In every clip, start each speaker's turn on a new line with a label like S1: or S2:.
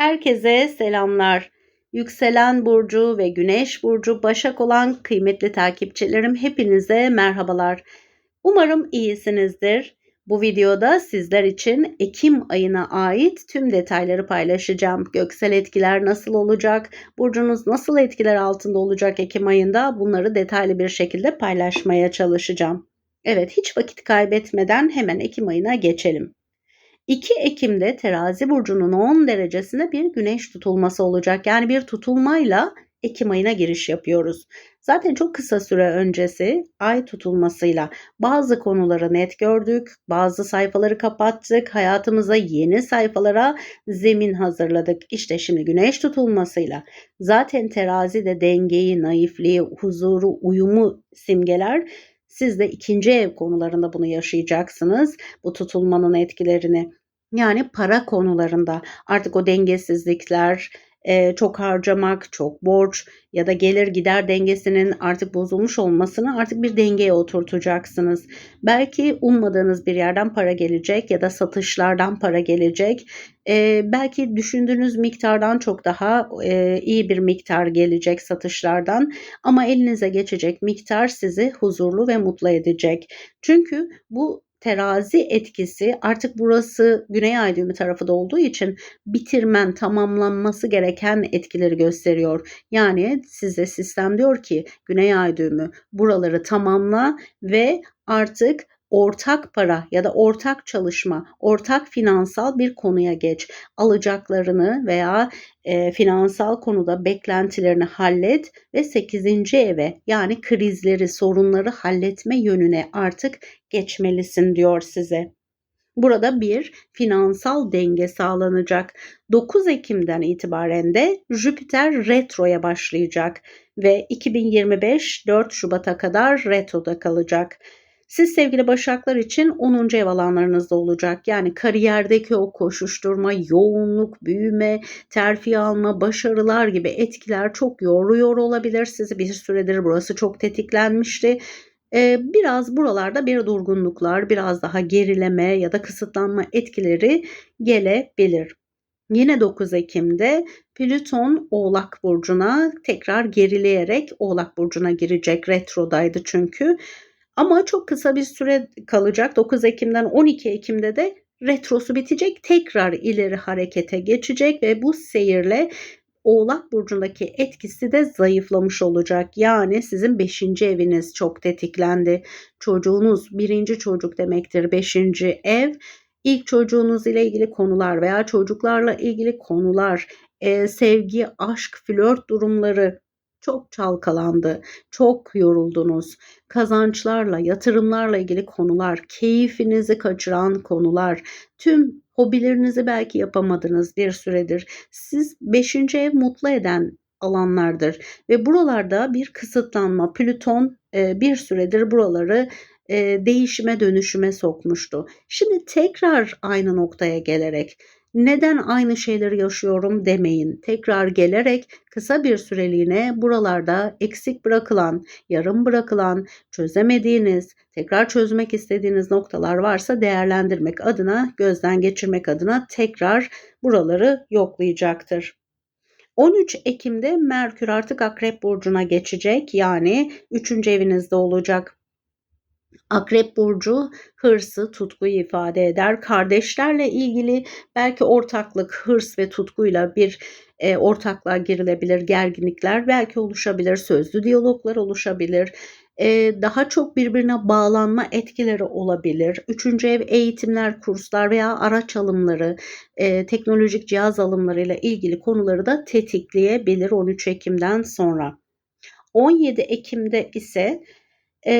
S1: Herkese selamlar. Yükselen burcu ve güneş burcu Başak olan kıymetli takipçilerim hepinize merhabalar. Umarım iyisinizdir. Bu videoda sizler için Ekim ayına ait tüm detayları paylaşacağım. Göksel etkiler nasıl olacak? Burcunuz nasıl etkiler altında olacak Ekim ayında? Bunları detaylı bir şekilde paylaşmaya çalışacağım. Evet, hiç vakit kaybetmeden hemen Ekim ayına geçelim. 2 Ekim'de terazi burcunun 10 derecesinde bir güneş tutulması olacak. Yani bir tutulmayla Ekim ayına giriş yapıyoruz. Zaten çok kısa süre öncesi ay tutulmasıyla bazı konuları net gördük, bazı sayfaları kapattık, hayatımıza yeni sayfalara zemin hazırladık. İşte şimdi güneş tutulmasıyla zaten terazi de dengeyi, naifliği, huzuru, uyumu simgeler. Siz de ikinci ev konularında bunu yaşayacaksınız. Bu tutulmanın etkilerini. Yani para konularında artık o dengesizlikler, e, çok harcamak, çok borç ya da gelir gider dengesinin artık bozulmuş olmasını artık bir dengeye oturtacaksınız. Belki ummadığınız bir yerden para gelecek ya da satışlardan para gelecek. E, belki düşündüğünüz miktardan çok daha e, iyi bir miktar gelecek satışlardan ama elinize geçecek miktar sizi huzurlu ve mutlu edecek. Çünkü bu terazi etkisi artık burası Güney Ay düğümü tarafı da olduğu için bitirmen, tamamlanması gereken etkileri gösteriyor. Yani size sistem diyor ki Güney Ay düğümü buraları tamamla ve artık ortak para ya da ortak çalışma, ortak finansal bir konuya geç. Alacaklarını veya e, finansal konuda beklentilerini hallet ve 8. eve yani krizleri, sorunları halletme yönüne artık geçmelisin diyor size. Burada bir finansal denge sağlanacak. 9 Ekim'den itibaren de Jüpiter retroya başlayacak ve 2025 4 Şubat'a kadar retroda kalacak. Siz sevgili başaklar için 10. ev alanlarınızda olacak. Yani kariyerdeki o koşuşturma, yoğunluk, büyüme, terfi alma, başarılar gibi etkiler çok yoruyor olabilir. Sizi bir süredir burası çok tetiklenmişti. Biraz buralarda bir durgunluklar, biraz daha gerileme ya da kısıtlanma etkileri gelebilir. Yine 9 Ekim'de Plüton Oğlak Burcu'na tekrar gerileyerek Oğlak Burcu'na girecek. Retrodaydı çünkü. Ama çok kısa bir süre kalacak. 9 Ekim'den 12 Ekim'de de retrosu bitecek. Tekrar ileri harekete geçecek ve bu seyirle Oğlak burcundaki etkisi de zayıflamış olacak. Yani sizin 5. eviniz çok tetiklendi. Çocuğunuz birinci çocuk demektir 5. ev. İlk çocuğunuz ile ilgili konular veya çocuklarla ilgili konular, e, sevgi, aşk, flört durumları çok çalkalandı, çok yoruldunuz. Kazançlarla, yatırımlarla ilgili konular, keyfinizi kaçıran konular, tüm hobilerinizi belki yapamadınız bir süredir. Siz 5. ev mutlu eden alanlardır ve buralarda bir kısıtlanma, Plüton e, bir süredir buraları e, değişime dönüşüme sokmuştu. Şimdi tekrar aynı noktaya gelerek neden aynı şeyleri yaşıyorum demeyin. Tekrar gelerek kısa bir süreliğine buralarda eksik bırakılan, yarım bırakılan, çözemediğiniz, tekrar çözmek istediğiniz noktalar varsa değerlendirmek adına, gözden geçirmek adına tekrar buraları yoklayacaktır. 13 Ekim'de Merkür artık Akrep burcuna geçecek. Yani 3. evinizde olacak. Akrep burcu hırsı, tutkuyu ifade eder. Kardeşlerle ilgili belki ortaklık, hırs ve tutkuyla bir e, ortaklığa girilebilir, gerginlikler belki oluşabilir, sözlü diyaloglar oluşabilir. E, daha çok birbirine bağlanma etkileri olabilir. Üçüncü ev eğitimler, kurslar veya araç alımları, e, teknolojik cihaz alımlarıyla ilgili konuları da tetikleyebilir 13 Ekim'den sonra. 17 Ekim'de ise e,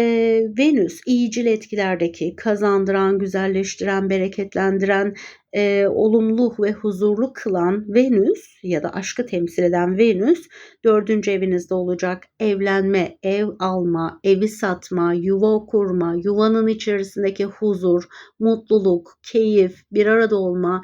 S1: Venüs iyicil etkilerdeki kazandıran, güzelleştiren, bereketlendiren, e, olumlu ve huzurlu kılan Venüs ya da aşkı temsil eden Venüs dördüncü evinizde olacak. Evlenme, ev alma, evi satma, yuva kurma, yuvanın içerisindeki huzur, mutluluk, keyif, bir arada olma,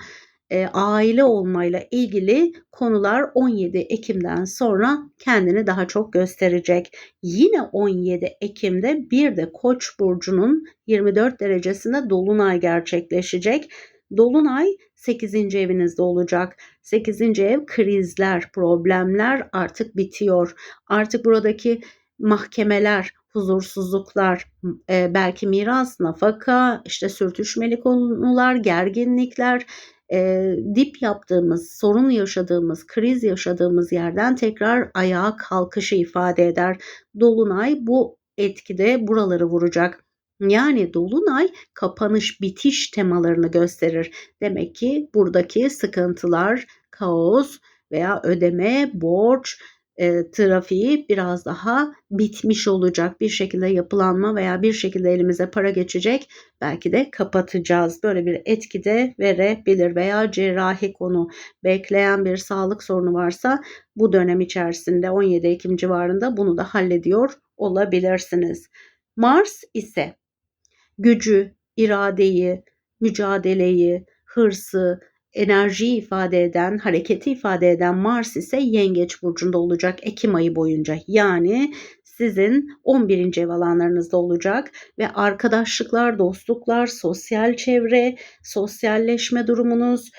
S1: e, aile olmayla ilgili konular 17 Ekim'den sonra kendini daha çok gösterecek. Yine 17 Ekim'de bir de Koç burcunun 24 derecesinde dolunay gerçekleşecek. Dolunay 8. evinizde olacak. 8. ev krizler, problemler artık bitiyor. Artık buradaki mahkemeler, huzursuzluklar, e, belki miras, nafaka, işte sürtüşmeli konular, gerginlikler, e, dip yaptığımız, sorun yaşadığımız, kriz yaşadığımız yerden tekrar ayağa kalkışı ifade eder. Dolunay bu etkide buraları vuracak. Yani dolunay kapanış bitiş temalarını gösterir. Demek ki buradaki sıkıntılar, kaos veya ödeme, borç, e, trafiği biraz daha bitmiş olacak. Bir şekilde yapılanma veya bir şekilde elimize para geçecek. Belki de kapatacağız. Böyle bir etki de verebilir veya cerrahi konu bekleyen bir sağlık sorunu varsa bu dönem içerisinde 17 Ekim civarında bunu da hallediyor olabilirsiniz. Mars ise gücü, iradeyi, mücadeleyi, hırsı, enerjiyi ifade eden, hareketi ifade eden Mars ise Yengeç burcunda olacak Ekim ayı boyunca. Yani sizin 11. ev alanlarınızda olacak ve arkadaşlıklar, dostluklar, sosyal çevre, sosyalleşme durumunuz,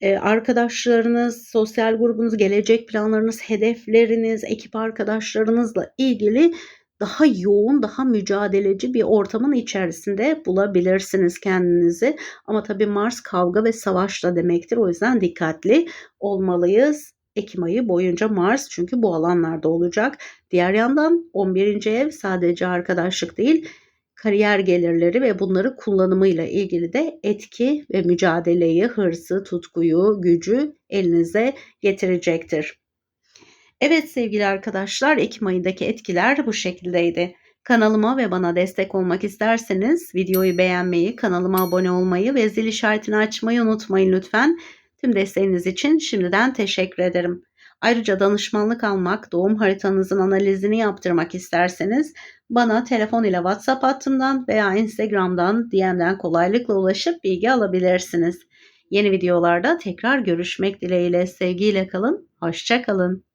S1: e, arkadaşlarınız, sosyal grubunuz, gelecek planlarınız, hedefleriniz, ekip arkadaşlarınızla ilgili daha yoğun, daha mücadeleci bir ortamın içerisinde bulabilirsiniz kendinizi. Ama tabii Mars kavga ve savaşla demektir. O yüzden dikkatli olmalıyız. Ekim ayı boyunca Mars çünkü bu alanlarda olacak. Diğer yandan 11. ev sadece arkadaşlık değil, kariyer gelirleri ve bunları kullanımıyla ilgili de etki ve mücadeleyi, hırsı, tutkuyu, gücü elinize getirecektir. Evet sevgili arkadaşlar Ekim ayındaki etkiler bu şekildeydi. Kanalıma ve bana destek olmak isterseniz videoyu beğenmeyi, kanalıma abone olmayı ve zil işaretini açmayı unutmayın lütfen. Tüm desteğiniz için şimdiden teşekkür ederim. Ayrıca danışmanlık almak, doğum haritanızın analizini yaptırmak isterseniz bana telefon ile WhatsApp hattından veya Instagram'dan DM'den kolaylıkla ulaşıp bilgi alabilirsiniz. Yeni videolarda tekrar görüşmek dileğiyle sevgiyle kalın, hoşça kalın.